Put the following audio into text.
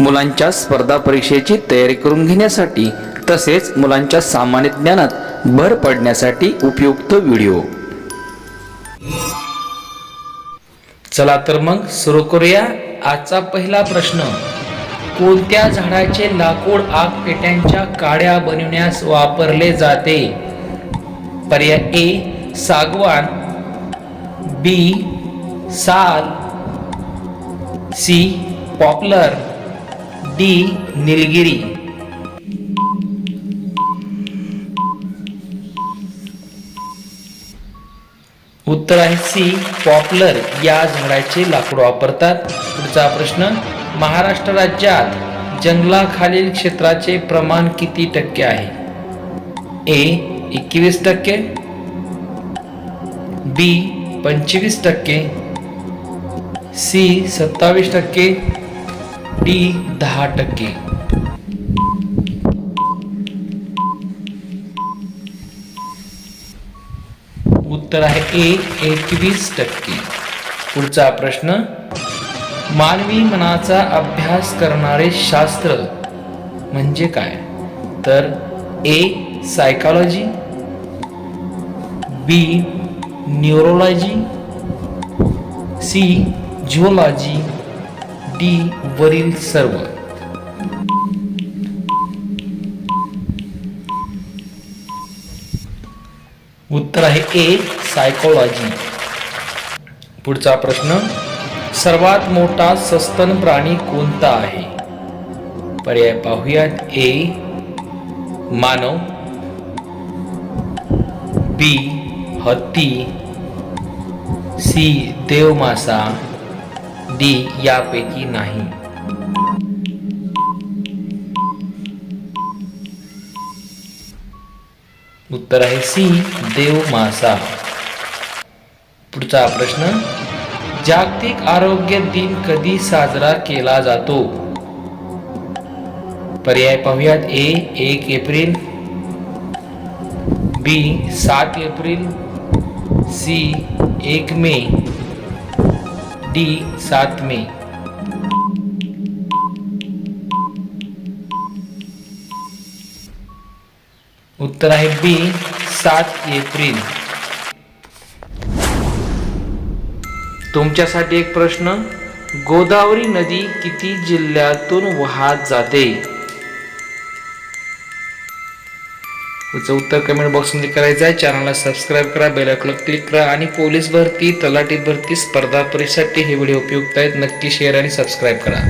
मुलांच्या स्पर्धा परीक्षेची तयारी करून घेण्यासाठी तसेच मुलांच्या सामान्य ज्ञानात भर पडण्यासाठी उपयुक्त व्हिडिओ. चला तर मग सुरू करूया आजचा पहिला प्रश्न. कोणत्या झाडाचे लाकूड आग पेट्यांच्या काड्या बनवण्यास वापरले जाते? पर्याय ए सागवान. बी साल. C poplar. डी निलगिरी. उत्तर आहे सी पॉपलर. या झाडाचे लाकूड वापरतात. पुढचा प्रश्न महाराष्ट्र राज्यात जंगलाखालील क्षेत्राचे प्रमाण किती टक्के आहे? ए एकवीस टक्के. बी पंचवीस टक्के. सी सत्तावीस टक्के. डी दहा टक्के. उत्तर आहे ए एकवीस टक्के. पुढचा प्रश्न मानवी मनाचा अभ्यास करणारे शास्त्र म्हणजे काय? तर A psychology B neurology C geology D वरील सर्व. उत्तर आहे ए सायकोलॉजी पुढचा प्रश्न सर्वात मोठा सस्तन प्राणी कोणता आहे? पर्याय पाहूयात ए मानव. बी हत्ती. सी देवमासा. डी यापैकी नाही. उत्तर आहे सी देव मासा पुढचा प्रश्न जागतिक आरोग्य दिन कधी साजरा केला जातो? पर्याय पाहूयात ए एक एप्रिल बी सात एप्रिल सी एक मे. डी सात मे. उत्तर आहे बी सात एप्रिल. तुमच्यासाठी एक प्रश्न. गोदावरी नदी किती जिल्ह्यातून वाहत जाते? याचं उत्तर कमेंट बॉक्समध्ये करायचं आहे. चॅनलला सबस्क्राईब करा बेल आयकॉनला क्लिक करा आणि पोलीस भरती तलाठी भरती स्पर्धा परीक्षासाठी हे व्हिडिओ उपयुक्त आहेत. नक्की शेअर आणि सबस्क्राईब करा.